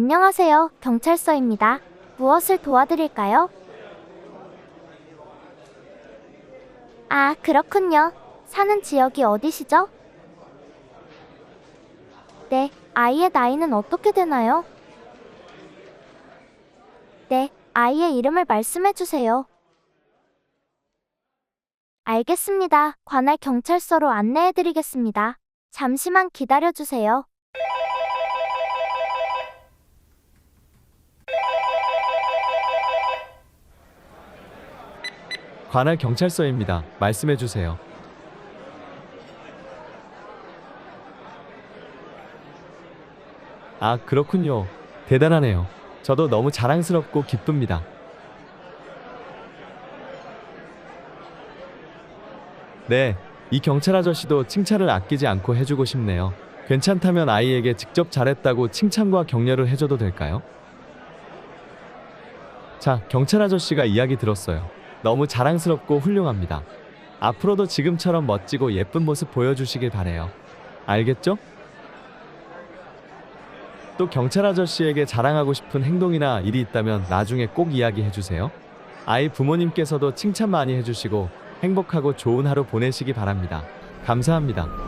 안녕하세요. 경찰서입니다. 무엇을 도와드릴까요? 아, 그렇군요. 사는 지역이 어디시죠? 네, 아이의 나이는 어떻게 되나요? 네, 아이의 이름을 말씀해 주세요. 알겠습니다. 관할 경찰서로 안내해 드리겠습니다. 잠시만 기다려 주세요. 관할 경찰서입니다. 말씀해 주세요. 아, 그렇군요. 대단하네요. 저도 너무 자랑스럽고 기쁩니다. 네, 이 경찰 아저씨도 칭찬을 아끼지 않고 해주고 싶네요. 괜찮다면 아이에게 직접 잘했다고 칭찬과 격려를 해줘도 될까요? 자, 경찰 아저씨가 이야기 들었어요. 너무 자랑스럽고 훌륭합니다. 앞으로도 지금처럼 멋지고 예쁜 모습 보여주시길 바래요. 알겠죠? 또 경찰 아저씨에게 자랑하고 싶은 행동이나 일이 있다면 나중에 꼭 이야기해 주세요. 아이 부모님께서도 칭찬 많이 해주시고 행복하고 좋은 하루 보내시기 바랍니다. 감사합니다.